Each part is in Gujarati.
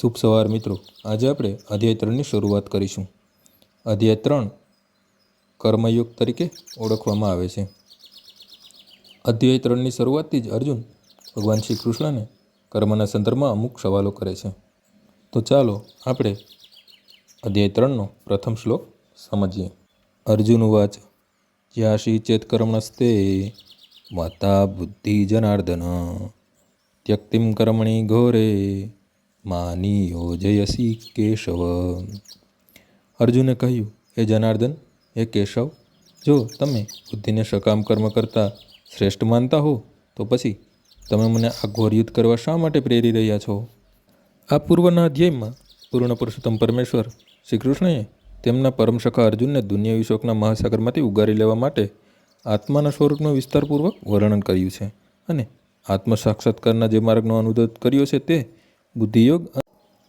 શુભ સવાર મિત્રો. આજે આપણે અધ્યાય ત્રણની શરૂઆત કરીશું. અધ્યાય ત્રણ કર્મયોગ તરીકે ઓળખવામાં આવે છે. અધ્યાય ત્રણની શરૂઆતથી જ અર્જુન ભગવાન શ્રી કૃષ્ણને કર્મના સંદર્ભમાં અમુક સવાલો કરે છે. તો ચાલો આપણે અધ્યાય ત્રણનો પ્રથમ શ્લોક સમજીએ. અર્જુન વાચ જ્યાશી ચેત કર્મણસ્તે માતા બુદ્ધિ જનાર્દન, ત્યક્તિમ કર્મણી ઘોરે માની યોજયસી કેશવ. અર્જુને કહ્યું એ જનાર્દન, હે કેશવ, જો તમે બુદ્ધિને સકામ કર્મ કરતાં શ્રેષ્ઠ માનતા હો, તો પછી તમે મને આ ઘોર યુદ્ધ કરવા શા માટે પ્રેરી રહ્યા છો? આ પૂર્વના અધ્યાયમાં પૂર્ણ પુરુષોત્તમ પરમેશ્વર શ્રી કૃષ્ણએ તેમના પરમ સખા અર્જુનને દુનિયાવી શોકના મહાસાગરમાંથી ઉગારી લેવા માટે આત્માના સ્વરૂપનું વિસ્તારપૂર્વક વર્ણન કર્યું છે અને આત્મ સાક્ષાત્કારના જે માર્ગનો અનુરોધ કર્યો છે તે બુદ્ધિયોગ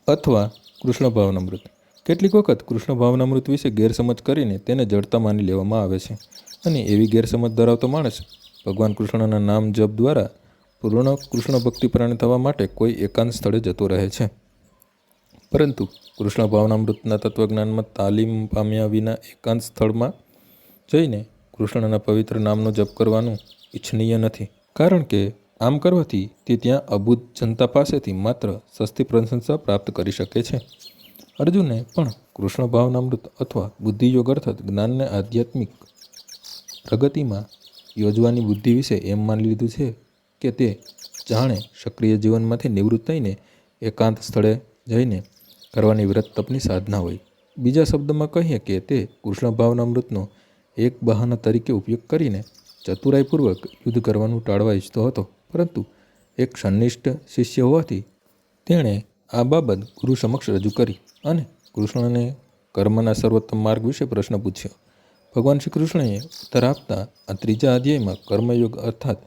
અથવા કૃષ્ણ ભાવનામૃત કેટલીક વખત કૃષ્ણ ભાવનામૃત વિશે ગેરસમજ કરીને તેને જડતા માની લેવામાં આવે છે અને એવી ગેરસમજ ધરાવતો માણસ ભગવાન કૃષ્ણના નામ જપ દ્વારા પૂર્ણ કૃષ્ણ ભક્તિપરાયણ થવા માટે કોઈ એકાંત સ્થળે જતો રહે છે. પરંતુ કૃષ્ણ ભાવનામૃતના તત્વજ્ઞાનમાં તાલીમ પામ્યા વિના એકાંત સ્થળમાં જઈને કૃષ્ણના પવિત્ર નામનો જપ કરવાનું ઈચ્છનીય નથી. કારણ કે આમ કરવાથી તે ત્યાં અબુદ્ધ જનતા પાસેથી માત્ર સસ્તી પ્રશંસા પ્રાપ્ત કરી શકે છે. અર્જુને પણ કૃષ્ણ ભાવનામૃત અથવા બુદ્ધિયોગ અર્થાત જ્ઞાનને આધ્યાત્મિક પ્રગતિમાં યોજવાની બુદ્ધિ વિશે એમ માની લીધું છે કે તે જાણે સક્રિય જીવનમાંથી નિવૃત્ત થઈને એકાંત સ્થળે જઈને કરવાની વ્રત તપની સાધના હોય. બીજા શબ્દમાં કહીએ કે તે કૃષ્ણ ભાવનામૃતનો એક બહાના તરીકે ઉપયોગ કરીને ચતુરાઈપૂર્વક યુદ્ધ કરવાનું ટાળવા ઈચ્છતો હતો. પરંતુ એક સંનિષ્ઠ શિષ્ય હોવાથી તેણે આ બાબત ગુરુ સમક્ષ રજૂ કરી અને કૃષ્ણને કર્મના સર્વોત્તમ માર્ગ વિશે પ્રશ્ન પૂછ્યો. ભગવાન શ્રી કૃષ્ણએ ઉત્તર આપતા આ ત્રીજા અધ્યાયમાં કર્મયોગ અર્થાત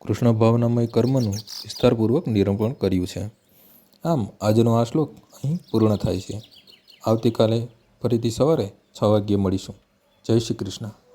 કૃષ્ણ ભાવનામય કર્મનું વિસ્તારપૂર્વક નિરૂપણ કર્યું છે. આમ, આજનો આ શ્લોક અહીં પૂર્ણ થાય છે. આવતીકાલે ફરીથી સવારે છ વાગ્યે મળીશું. જય શ્રી કૃષ્ણ.